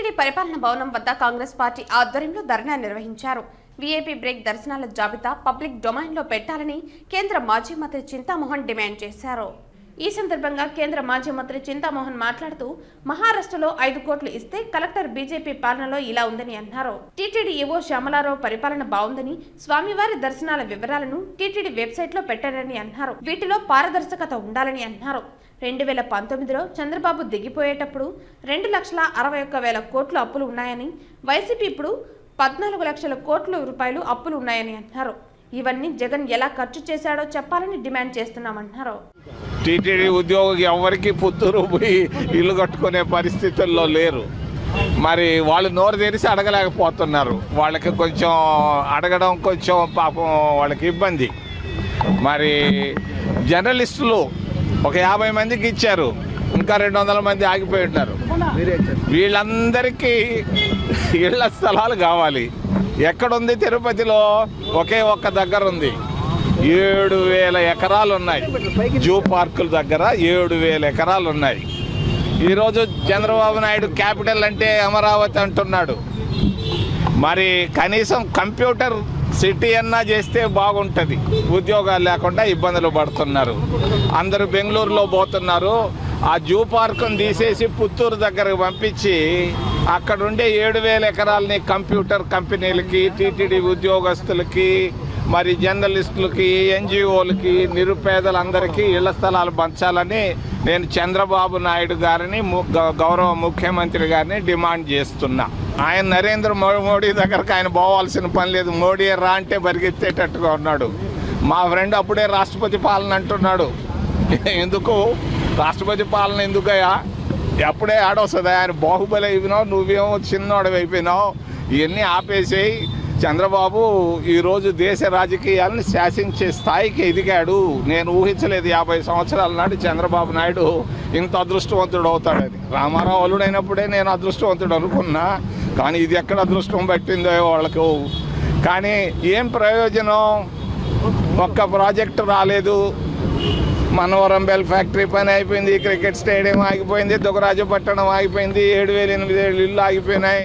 TTD పరిపాలన భవనం వద్ద కాంగ్రెస్ పార్టీ ఆధ్వర్యంలో ధర్నా నిర్వహించారు. వీఐపీ బ్రేక్ దర్శనాల జాబితా పబ్లిక్ డొమైన్లో పెట్టాలని కేంద్ర మాజీ మంత్రి చింతామోహన్ డిమాండ్ చేశారు. ఈ సందర్భంగా కేంద్ర మాజీ మంత్రి చింతామోహన్ మాట్లాడుతూ మహారాష్ట్రలో ఐదు కోట్లు ఇస్తే కలెక్టర్ బీజేపీ పాలనలో ఇలా ఉందని అన్నారు. టీటీడీ ఈవో శ్యామలారావు పరిపాలన బాగుందని స్వామివారి దర్శనాల వివరాలను టీటీడీ వెబ్సైట్లో పెట్టారని అన్నారు. వీటిలో పారదర్శకత ఉండాలని అన్నారు. రెండు వేల పంతొమ్మిదిలో చంద్రబాబు దిగిపోయేటప్పుడు రెండు లక్షల అరవై ఒక్క వేల కోట్లు అప్పులు ఉన్నాయని వైసీపీ ఇప్పుడు పద్నాలుగు లక్షల కోట్ల రూపాయలు అప్పులు ఉన్నాయని అన్నారు. ఇవన్నీ జగన్ ఎలా ఖర్చు చేశాడో చెప్పాలని డిమాండ్ చేస్తున్నామన్నారు. టీటీడీ ఉద్యోగి ఎవరికి పుత్తూరు పోయి ఇల్లు కట్టుకునే పరిస్థితుల్లో లేరు. మరి వాళ్ళు నోరు తెరిచి అడగలేకపోతున్నారు. వాళ్ళకి కొంచెం అడగడం కొంచెం పాపం వాళ్ళకి ఇబ్బంది. మరి జర్నలిస్టులు ఒక యాభై మందికి ఇచ్చారు. ఇంకా రెండు వందల మంది ఆగిపోయి ఉన్నారు. వీళ్ళందరికీ ఇళ్ళ స్థలాలు కావాలి. ఎక్కడుంది తిరుపతిలో? ఒకే ఒక్క దగ్గర ఉంది ఏడు వేల ఎకరాలు ఉన్నాయి జూ పార్కుల దగ్గర ఏడు వేల ఎకరాలు ఉన్నాయి ఈరోజు చంద్రబాబు నాయుడు క్యాపిటల్ అంటే అమరావతి అంటున్నాడు. మరి కనీసం కంప్యూటర్ సిటీ అన్నా చేస్తే బాగుంటుంది. ఉద్యోగాలు లేకుండా ఇబ్బందులు పడుతున్నారు. అందరూ బెంగళూరులో పోతున్నారు. ఆ జూ పార్కును తీసేసి పుత్తూరు దగ్గరకు పంపించి అక్కడుండే ఏడు వేల ఎకరాలని కంప్యూటర్ కంపెనీలకి టీటీడీ ఉద్యోగస్తులకి మరి జర్నలిస్టులకి ఎన్జిఓలకి నిరుపేదలందరికీ ఇళ్ళ స్థలాలు పంచాలని నేను చంద్రబాబు నాయుడు గారిని ము- గౌరవ ముఖ్యమంత్రి గారిని డిమాండ్ చేస్తున్నా. ఆయన నరేంద్ర మోడీ దగ్గరకు ఆయన పోవాల్సిన పని లేదు. మోడీ రా అంటే పరిగెత్తేటట్టుగా ఉన్నాడు. మా ఫ్రెండ్ అప్పుడే రాష్ట్రపతి పాలన అంటున్నాడు. ఎందుకు? రాష్ట్రపతి పాలన ఎందుకయ్యా? ఎప్పుడే ఆడొస్తుంది. ఆయన బాహుబలి అయిపోయినావు నువ్వేమో చిన్నోడు అయిపోయినావు. ఇవన్నీ ఆపేసేయి. చంద్రబాబు ఈరోజు దేశ రాజకీయాలను శాసించే స్థాయికి ఎదిగాడు. నేను ఊహించలేదు యాభై సంవత్సరాల నాటి చంద్రబాబు నాయుడు ఇంత అదృష్టవంతుడు అవుతాడని రామారావు అల్లుడైనప్పుడే నేను అదృష్టవంతుడు అనుకున్నా. కానీ ఇది ఎక్కడ అదృష్టం పట్టిందో వాళ్ళకు. కానీ ఏం ప్రయోజనం? ఒక్క ప్రాజెక్టు రాలేదు. మనవరం బెల్ ఫ్యాక్టరీ పని అయిపోయింది క్రికెట్ స్టేడియం ఆగిపోయింది దుగరాజపట్టణం ఆగిపోయింది ఏడు వేలు ఎనిమిది వేలు ఇల్లు ఆగిపోయినాయి.